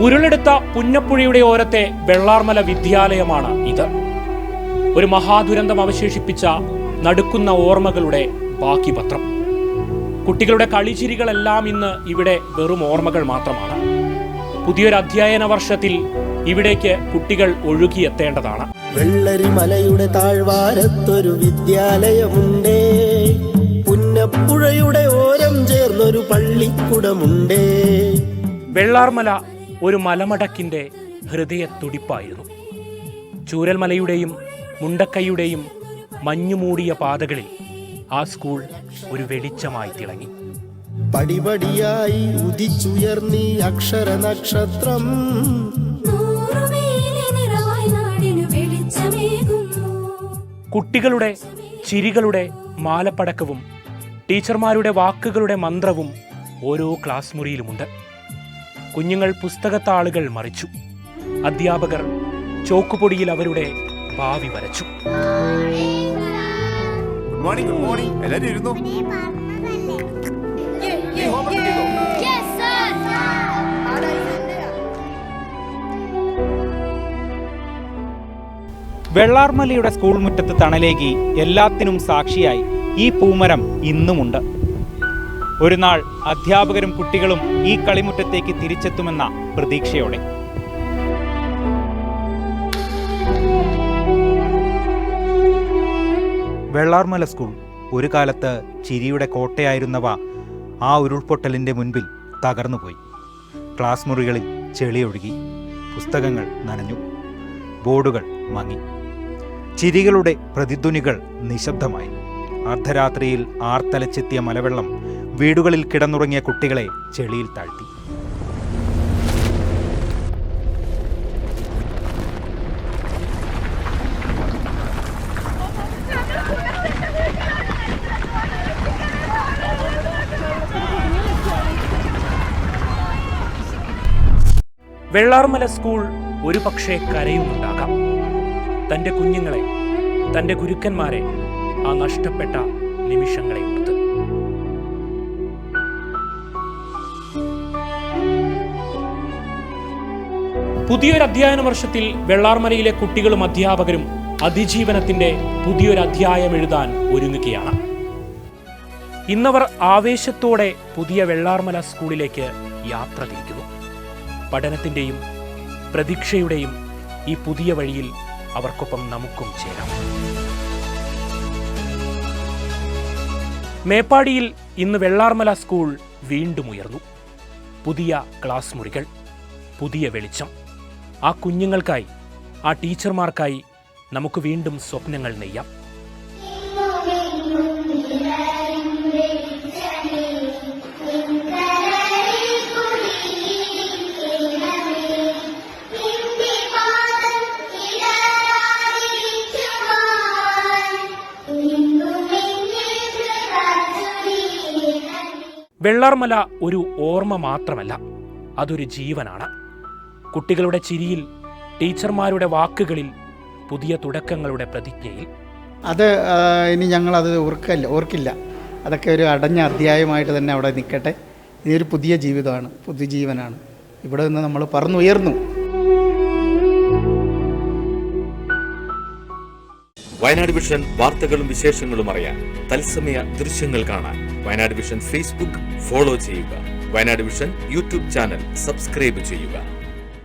ഉരുളെടുത്ത പുന്നപ്പുഴയുടെ ഓരത്തെ വെള്ളാർമല വിദ്യാലയമാണ് ഇത്. ഒരു മഹാദുരന്തം അവശേഷിപ്പിച്ച നടുക്കുന്ന ഓർമ്മകളുടെ ബാക്കി പത്രം കുട്ടികളുടെ കളിച്ചിരികളെല്ലാം ഇന്ന് ഇവിടെ വെറും ഓർമ്മകൾ മാത്രമാണ്. പുതിയൊരു അധ്യയന വർഷത്തിൽ ഇവിടേക്ക് കുട്ടികൾ ഒഴുകിയെത്തേണ്ടതാണ്. വെള്ളരിമലയുടെ താഴ്വാരത്തൊരു വിദ്യാലയമുണ്ടേ. പുന്നപ്പുഴയുടെ ഓരം ചേർന്നൊരു പള്ളിക്കുടമുണ്ടേ. വെള്ളാർമല ഒരു മലമടക്കിന്റെ ഹൃദയത്തുടിപ്പായിരുന്നു. ചൂരൽമലയുടെയും മുണ്ടക്കൈയുടെയും മഞ്ഞുമൂടിയ പാതകളിൽ ആ സ്കൂൾ ഒരു വെളിച്ചമായി തിളങ്ങി. പടിപടിയായി ഉദിച്ചുയർന്നി അക്ഷര നക്ഷത്രം കുട്ടികളുടെ ചിരികളുടെ മാലപ്പടക്കവും ടീച്ചർമാരുടെ വാക്കുകളുടെ മന്ത്രവും ഓരോ ക്ലാസ് മുറിയിലുമുണ്ട്. കുഞ്ഞുങ്ങൾ പുസ്തകത്താളുകൾ മറിച്ചു. അധ്യാപകർ ചോക്കുപൊടിയിൽ അവരുടെ ഭാവി വരച്ചു. ഗുഡ് മോർണിംഗ് ഗുഡ് മോർണിംഗ് എല്ലാരും ഇരുന്നു? വെള്ളാർമലയുടെ സ്കൂൾ മുറ്റത്ത് തണലേകി എല്ലാത്തിനും സാക്ഷിയായി ഈ പൂമരം ഇന്നുമുണ്ട്. ഒരു നാൾ അധ്യാപകരും കുട്ടികളും ഈ കളിമുറ്റത്തേക്ക് തിരിച്ചെത്തുമെന്ന പ്രതീക്ഷയോടെ. വെള്ളാർമല സ്കൂൾ ഒരു കാലത്ത് ചിരിയുടെ കോട്ടയായിരുന്നവ ആ ഉരുൾപൊട്ടലിന്റെ മുൻപിൽ തകർന്നുപോയി. ക്ലാസ് മുറികളിൽ ചെളിയൊഴുകി പുസ്തകങ്ങൾ നനഞ്ഞു ബോർഡുകൾ മങ്ങി. ചിരികളുടെ പ്രതിധ്വനികൾ നിശബ്ദമായി. അർദ്ധരാത്രിയിൽ ആർത്തലച്ചെത്തിയ മലവെള്ളം വീടുകളിൽ കിടന്നുറങ്ങിയ കുട്ടികളെ ചെളിയിൽ താഴ്ത്തി. വെള്ളാർമല സ്കൂൾ ഒരു പക്ഷേ കരയുന്നുണ്ടാകാം. തന്റെ കുഞ്ഞുങ്ങളെ തന്റെ ഗുരുക്കന്മാരെ ആ നഷ്ടപ്പെട്ട നിമിഷങ്ങളെ ഓർത്ത്. പുതിയൊരു അധ്യയന വർഷത്തിൽ വെള്ളാർമലയിലെ കുട്ടികളും അധ്യാപകരും അതിജീവനത്തിന്റെ പുതിയൊരു അധ്യായം എഴുതാൻ ഒരുങ്ങുകയാണ്. ഇന്നവർ ആവേശത്തോടെ പുതിയ വെള്ളാർമല സ്കൂളിലേക്ക് യാത്ര തിരിക്കുന്നു. പഠനത്തിന്റെയും പ്രതീക്ഷയുടെയും ഈ പുതിയ വഴിയിൽ അവർക്കൊപ്പം നമുക്കും ചേരാം. മേപ്പാടിയിൽ ഇന്ന് വെള്ളാർമല സ്കൂൾ വീണ്ടും ഉയർന്നു. പുതിയ ക്ലാസ് മുറികൾ പുതിയ വെളിച്ചം ആ കുഞ്ഞുങ്ങൾക്കായി ആ ടീച്ചർമാർക്കായി നമുക്ക് വീണ്ടും സ്വപ്നങ്ങൾ നെയ്യാം. വെള്ളാർമല ഒരു ഓർമ്മ മാത്രമല്ല അതൊരു ജീവനാണ്. കുട്ടികളുടെ ചിരിയിൽ ടീച്ചർമാരുടെ വാക്കുകളിൽ പുതിയ തുടക്കങ്ങളുടെ പ്രതിജ്ഞയിൽ. അത് ഇനി ഞങ്ങളത് ഓർക്കല്ല ഓർക്കില്ല. അതൊക്കെ ഒരു അടഞ്ഞ അധ്യായമായിട്ട് തന്നെ അവിടെ നിൽക്കട്ടെ. ഇതൊരു പുതിയ ജീവിതമാണ് പുതിയ ജീവനാണ് ഇവിടെ നിന്ന് നമ്മൾ പറന്നുയർന്നു. വയനാട് വിഷൻ വാർത്തകളും വിശേഷങ്ങളും അറിയാൻ തത്സമയ ദൃശ്യങ്ങൾ കാണാൻ വയനാട് വിഷൻ ഫേസ്ബുക്ക് ഫോളോ ചെയ്യുക. Wayanad vision YouTube channel subscribe ചെയ്യുക.